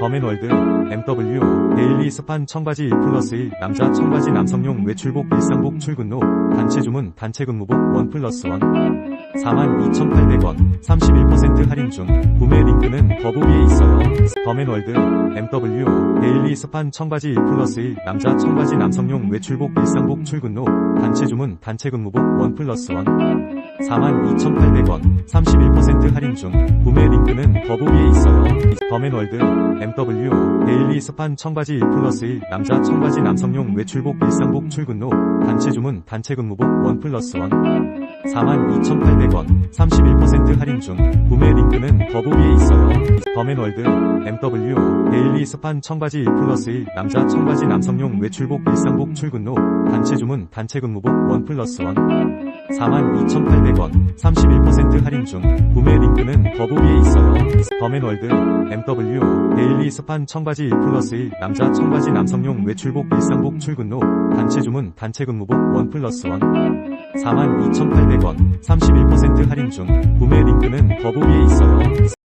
더맨월드 MW 데일리 스판 청바지 1 플러스 1 남자 청바지 남성용 외출복 일상복 출근로 단체 주문 단체 근무복 1 플러스 1 42,800원 31% 할인 중 구매 링크는 더보기에 있어요. 더맨월드 MW 데일리 스판 청바지 1 플러스 1 남자 청바지 남성용 외출복 일상복 출근로 단체 주문 단체 근무복 1 플러스 1 42,800원 31% 할인 중 구매 링크는 더보기에 있어요. 더맨월드 MW 데일리 스판 청바지 1 플러스 1 남자 청바지 남성용 외출복 일상복 출근로 단체 주문 단체 근무복 1 플러스 1 42,800원 31% 할인 중 구매 링크는 더보기에 있어요. 더맨월드 MW 데일리 스판 청바지 1 플러스 1 남자 청바지 남성용 외출복 일상복 출근로 단체 주문 단체 근무복 1 플러스 1 42,800원 31% 할인 중 구매 링크는 더보기에 있어요. 더맨월드 MW 데일리 스판 청바지 1 플러스 1 남자 청바지 남성용 외출복 일상복 출근로 단체 주문 단체 근무복 1 플러스 1 42,800원 31% 할인 중 구매 링크는 더보기에 있어요